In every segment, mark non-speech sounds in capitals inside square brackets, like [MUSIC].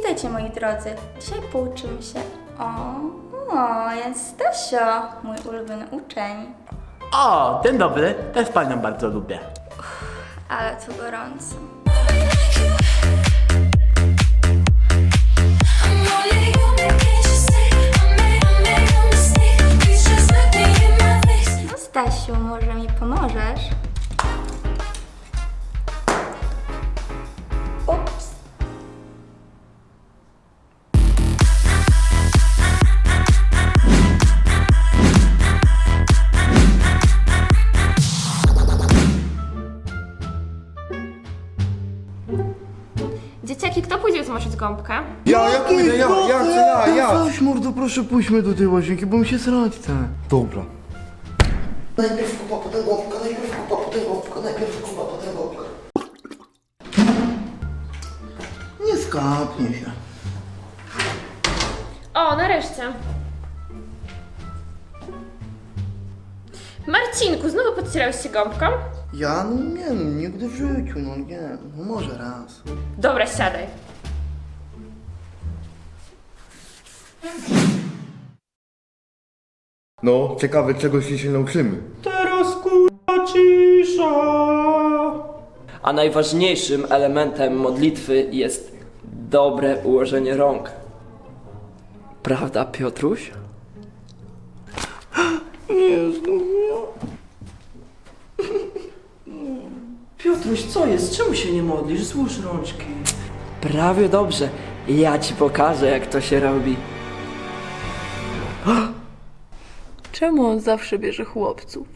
Witajcie moi drodzy. Dzisiaj pouczymy się o... O, jest Stasio, mój ulubiony uczeń. O, dzień dobry, też panią bardzo lubię. Ale tu gorąco. Zmoczyć gąbkę? Ja, ja pójdę, ja, ja, ja, ja, ja. Weź mordo, proszę pójdźmy do tej łazienki, bo mi się srać chce. Dobra. Najpierw kupa, potem gąbka, najpierw kupa, potem gąbka, najpierw kupa, potem gąbka. Nie skapnie się. O, nareszcie. Marcinku, znowu podcierałeś się gąbką? Ja? No nie, no nigdy w życiu, no nie. No może raz. Dobra, siadaj. No, ciekawe czego się nauczymy. Teraz kurwa cisza. A najważniejszym elementem modlitwy jest dobre ułożenie rąk. Prawda, Piotruś? [GASPS] Piotruś, co jest? Czemu się nie modlisz? Złóż rączki. Prawie dobrze. Ja ci pokażę, jak to się robi. [GASPS] Czemu on zawsze bierze chłopców?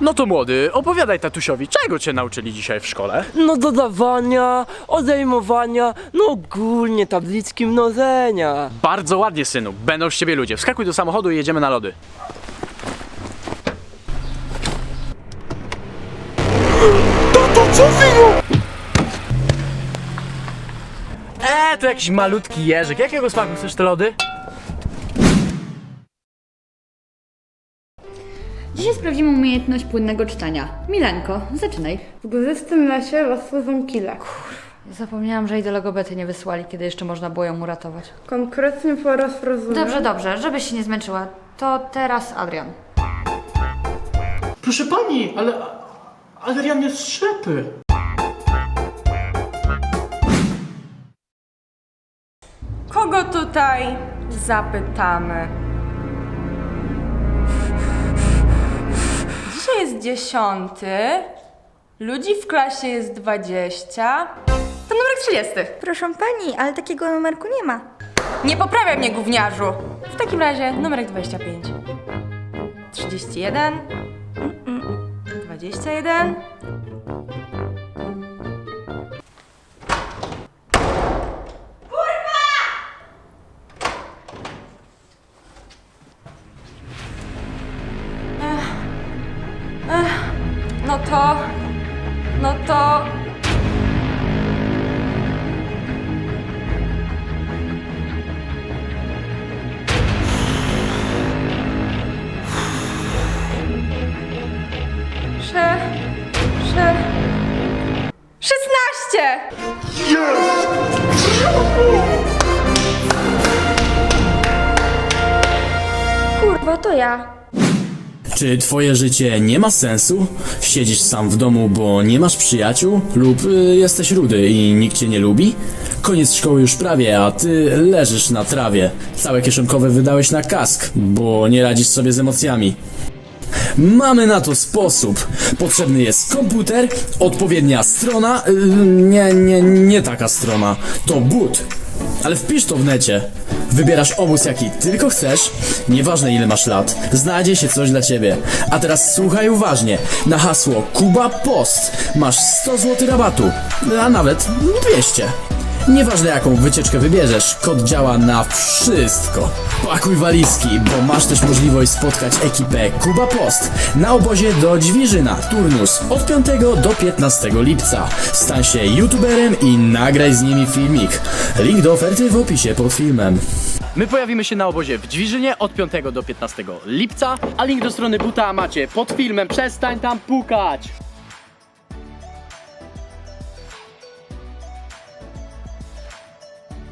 No to młody, opowiadaj tatusiowi, czego cię nauczyli dzisiaj w szkole? No dodawania, odejmowania, no ogólnie tabliczki mnożenia. Bardzo ładnie, synu, będą z ciebie ludzie. Wskakuj do samochodu i jedziemy na lody. Eee, to jakiś malutki jeżyk. Jakiego smaku chcesz te lody? Dzisiaj sprawdzimy umiejętność płynnego czytania. Milenko, zaczynaj. W górzystym lesie rosły wąkile. Zapomniałam, że i do logopedy nie wysłali, kiedy jeszcze można było ją uratować. Konkretnie poraz rozumiem. Dobrze, dobrze, żebyś się nie zmęczyła. To teraz Adrian. Proszę pani, ale Adrian jest ślepy. Tutaj zapytamy? Dzisiaj jest dziesiąty. Ludzi w klasie jest dwadzieścia. To numer 30. Proszę pani, ale takiego numerku nie ma. Nie poprawiaj mnie, gówniarzu. W takim razie numerek 25. 31. 21. to... No to... Prze... Prze... Szesnaście! Kurwa, to ja. Czy twoje życie nie ma sensu? Siedzisz sam w domu, bo nie masz przyjaciół? Lub y, jesteś rudy i nikt cię nie lubi? Koniec szkoły już prawie, a ty leżysz na trawie. Całe kieszonkowe wydałeś na kask, bo nie radzisz sobie z emocjami. Mamy na to sposób. Potrzebny jest komputer, odpowiednia strona. y, nie, nie, nie taka strona. To but. Ale wpisz to w necie. Wybierasz obóz jaki tylko chcesz, nieważne ile masz lat, znajdzie się coś dla ciebie. A teraz słuchaj uważnie. Na hasło Kuba Post masz 100 zł rabatu, a nawet 200. Nieważne jaką wycieczkę wybierzesz, kod działa na wszystko. Pakuj walizki, bo masz też możliwość spotkać ekipę Kuba Post na obozie do Dźwiżyna, turnus od 5 do 15 lipca. Stań się youtuberem i nagraj z nimi filmik. Link do oferty w opisie pod filmem. My pojawimy się na obozie w Dźwiżynie od 5 do 15 lipca, a link do strony buta macie pod filmem. Przestań tam pukać!